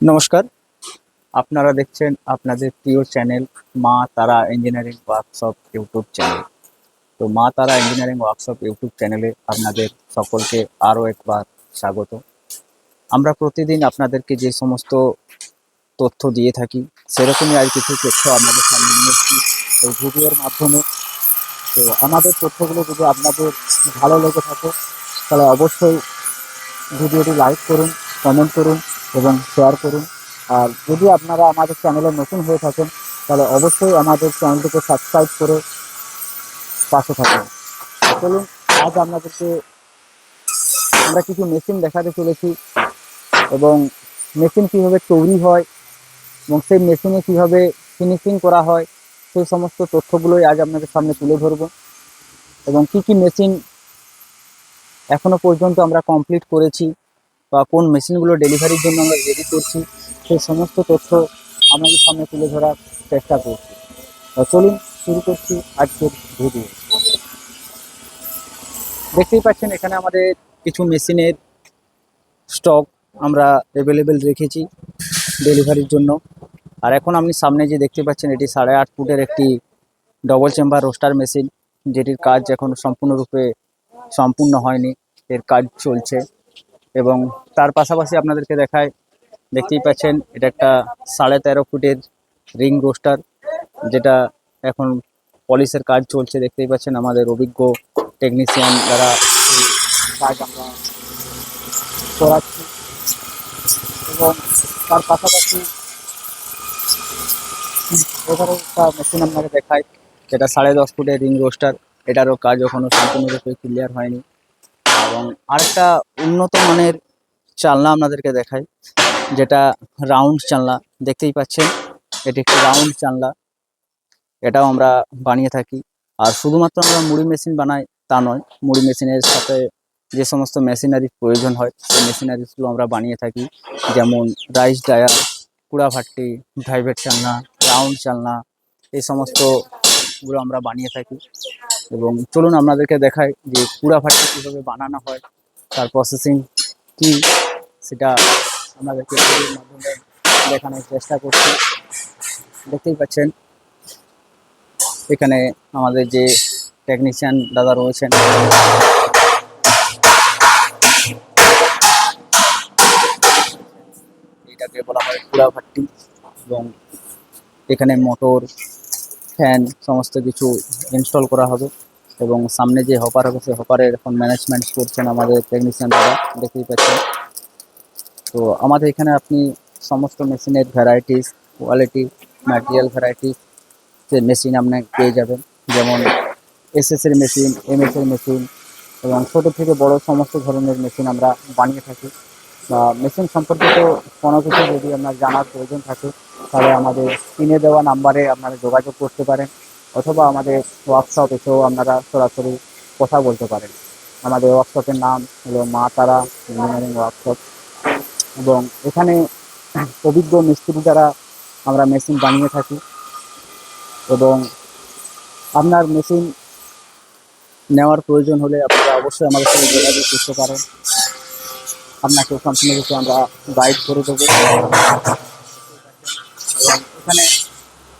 নমস্কার। আপনারা দেখছেন আপনাদের প্রিয় চ্যানেল মা তারা ইঞ্জিনিয়ারিং ওয়ার্কশপ ইউটিউব চ্যানেল। তো মা তারা ইঞ্জিনিয়ারিং ওয়ার্কশপ ইউটিউব চ্যানেলে আপনাদের সকলকে আরও একবার স্বাগত। আমরা প্রতিদিন আপনাদেরকে যে সমস্ত তথ্য দিয়ে থাকি, সেরকমই আর কিছু তথ্য আপনাদের সামনে নিয়ে এসেছি। এই ভিডিওর মাধ্যমে তো আমাদের তথ্যগুলো যদি আপনাদের ভালো লেগে থাকে, তাহলে অবশ্যই ভিডিওটি লাইক করুন, কমেন্ট করুন এবং শেয়ার করুন। আর যদি আপনারা আমাদের চ্যানেলে নতুন হয়ে থাকেন, তাহলে অবশ্যই আমাদের চ্যানেলটিকে সাবস্ক্রাইব করে পাশে থাকুন। চলুন, আজ আপনাদেরকে আমরা কিছু মেশিন দেখাতে চলেছি এবং মেশিন কীভাবে তৈরি হয় এবং সেই মেশিনে কীভাবে ফিনিশিং করা হয়, সেই সমস্ত তথ্যগুলোই আজ আপনাদের সামনে তুলে ধরবো। এবং কি কি মেশিন এখনও পর্যন্ত আমরা কমপ্লিট করেছি বা কোন মেশিনগুলো ডেলিভারির জন্য আমরা রেডি করছি সেই সমস্ত তথ্য আপনাদের সামনে তুলে ধরার চেষ্টা করছি। চলুন শুরু করছি আজকের ভিডিও দেখতেই পাচ্ছেন, এখানে আমাদের কিছু মেশিনের স্টক আমরা অ্যাভেলেবেল রেখেছি ডেলিভারির জন্য। আর এখন আপনি সামনে যে দেখতে পাচ্ছেন, এটি সাড়ে আট ফুটের একটি ডবল চেম্বার রোস্টার মেশিন যেটির কাজ এখন সম্পূর্ণরূপে সম্পূর্ণ হয়নি, এর কাজ চলছে। এবং তার পাশাপাশি আপনাদেরকে দেখায় দেখতেই পাচ্ছেন, এটা একটা সাড়ে তেরো ফুটের রিং রোস্টার, যেটা এখন পলিশের কাজ চলছে, দেখতেই পাচ্ছেন আমাদের অভিজ্ঞ টেকনিশিয়ান যারা কাজ আমরা করাচ্ছি। এবং তার পাশাপাশি একটা মেশিন আপনাকে দেখায় যেটা সাড়ে দশ ফুটের রিং রোস্টার, এটারও কাজ এখনও সম্পূর্ণরূপে ক্লিয়ার হয়নি। এবং আরেকটা উন্নত মানের চালনা আপনাদেরকে দেখাই, যেটা রাউন্ড চালনা, দেখতেই পাচ্ছেন, এটি একটি রাউন্ড চালনা। এটাও আমরা বানিয়ে থাকি। আর শুধুমাত্র আমরা মুড়ি মেশিন বানাই তা নয়, মুড়ি মেশিনের সাথে যে সমস্ত মেশিনারির প্রয়োজন হয়, সেই মেশিনারিজগুলো আমরা বানিয়ে থাকি। যেমন রাইস ডায়ার কুড়া ভাট্টি ড্রাইভেট চালনা রাউন্ড চালনা, এই সমস্তগুলো আমরা বানিয়ে থাকি। এবং চলুন আপনাদেরকে দেখাই যে কুড়া ভাট্টি কীভাবে বানানো হয়, তার প্রসেসিং কি, সেটা আপনাদেরকে মাধ্যমে দেখানোর চেষ্টা করছি। দেখতেই পাচ্ছেন, এখানে আমাদের যে টেকনিশিয়ান দাদা রয়েছেন, এটাকে বলা হয় কুড়া ভাট্টি এবং এখানে মোটর ফ্যান সমস্ত কিছু ইনস্টল করা হবে এবং সামনে যে হপার হবে, সেই হপারের এখন ম্যানেজমেন্ট করছেন আমাদের টেকনিশিয়ান দাদা, দেখতেই পাচ্ছেন। তো আমাদের এখানে আপনি সমস্ত মেশিনের ভ্যারাইটিস কোয়ালিটি ম্যাটেরিয়াল ভ্যারাইটিস যে মেশিন আপনি পেয়ে যাবেন। যেমন এসএস এর মেশিন এমএস এর মেশিন এবং ছোটো থেকে বড় সমস্ত ধরনের মেশিন আমরা বানিয়ে থাকি। বা মেশিন সম্পর্কিত কোনো কিছু যদি আপনার জানার প্রয়োজন থাকে, তাহলে আমাদের স্ক্রিনে দেওয়া নাম্বারে আপনারা যোগাযোগ করতে পারেন, অথবা আমাদের ওয়ার্কশপ এসেও আপনারা সরাসরি কথা বলতে পারেন। আমাদের ওয়ার্কশপের নাম হলো মা তারা ইঞ্জিনিয়ারিং ওয়ার্কশপ। এবং এখানে অভিজ্ঞ মিস্ত্রি দ্বারা আমরা মেশিন বানিয়ে থাকি। এবং আপনার মেশিন নেওয়ার প্রয়োজন হলে আপনারা অবশ্যই আমাদের সাথে যোগাযোগ করতে পারেন। আপনাকে সম্পূর্ণ কিছু আমরা গাইড করে দেবো। এবং এখানে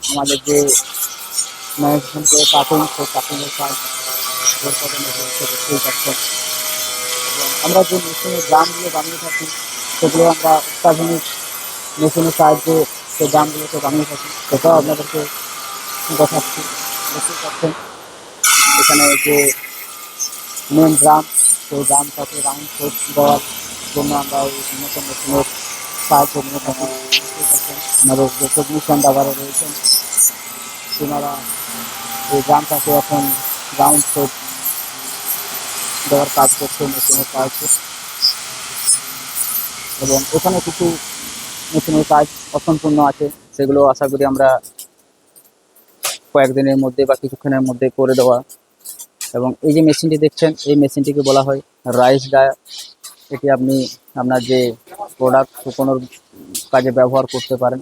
আমাদের যে ম্যানেজমেন্ট পাচ্ছেন এবং আমরা যে মেশিনের ড্রামগুলো বানিয়ে থাকি, সেগুলো আমরা অত্যাধুনিক মেশিনের সাহায্যে সেই ড্রামগুলোকে বানিয়ে থাকি। সেটাও আপনাদেরকে দেখাচ্ছি। দেখতেই পাচ্ছেন, এখানে যে মেন ড্রাম সেই ড্রামটাকে রাউন্ড শেপ জন্য আমরা এই উন্নত মেশিনের সাহায্য নিয়ে থাকি আমাদের যে টেকনিশিয়ান দাদারা রয়েছেন তেনারা এই ড্রামটাকে এখন রাউন্ড শেপ দেওয়ার কাজ করছে মেশিনের সাহায্যে এবং এখানে কিছু মেশিনের কাজ অসম্পূর্ণ আছে সেগুলো আশা করি আমরা কয়েকদিনের মধ্যে বা কিছুক্ষণের মধ্যে করে দেওয়া। এবং এই যে মেশিনটি দেখছেন, এই মেশিনটিকে বলা হয় রাইস ডায়ার এটি আপনি আপনার যে প্রোডাক্ট শুকোনোর কাজে ব্যবহার করতে পারেন।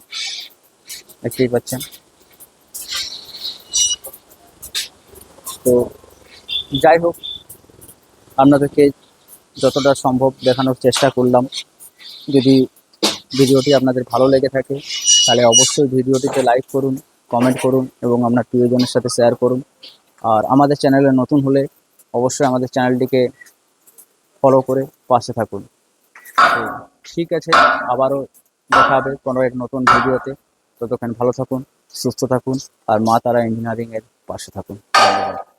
দেখতেই পাচ্ছেন। তো যাই হোক আপনাদেরকে যতটা সম্ভব দেখানোর চেষ্টা করলাম। যদি ভিডিওটি আপনাদের ভালো লেগে থাকে, তাহলে অবশ্যই ভিডিওটিতে লাইক করুন কমেন্ট করুন এবং আপনার প্রিয়জনের সাথে শেয়ার করুন। আর আমাদের চ্যানেলে নতুন হলে অবশ্যই আমাদের চ্যানেলটিকে ফলো করে পাশে থাকুন। তো ঠিক আছে, আবারও দেখা হবে কোনো এক নতুন ভিডিওতে। ততক্ষণ ভালো থাকুন, সুস্থ থাকুন, আর মা তারা ইঞ্জিনিয়ারিংয়ের পাশে থাকুন। ধন্যবাদ।